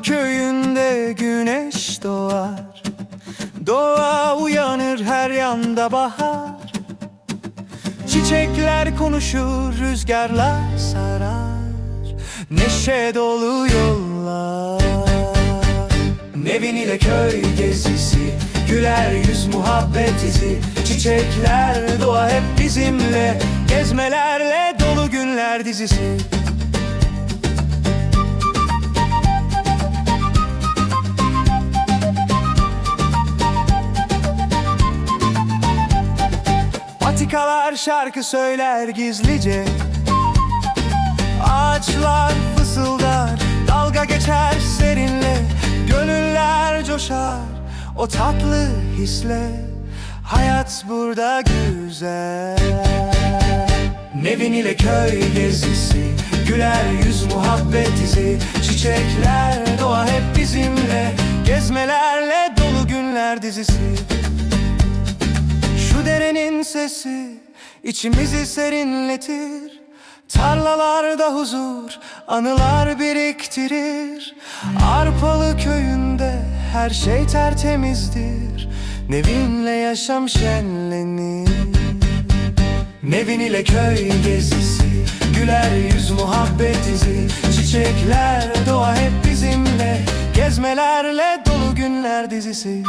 Köyünde güneş doğar. Doğa uyanır her yanda bahar. Çiçekler konuşur, rüzgarlar sarar. Neşe dolu yollar. Nevin ile köy gezisi Güler yüz muhabbet izi. Çiçekler doğa hep bizimle Gezmelerle dolu günler dizisi Patikalar şarkı söyler gizlice. Ağaçlar fısıldar Dalga geçer serinle. Gönüller coşar O tatlı hisle. Hayat burada güzel. Nevin ile köy gezisi Güler yüz muhabbet izi. Çiçekler doğa hep bizimle Gezmelerle dolu günler dizisi sesi içimizi serinletir. Tarlalarda huzur, anılar biriktirir. Arpalı köyünde her şey tertemizdir. Nevinle yaşam şenlenir. Nevin ile köy gezisi Güler yüz muhabbet izi. Çiçekler doğa hep bizimle Gezmelerle dolu günler dizisi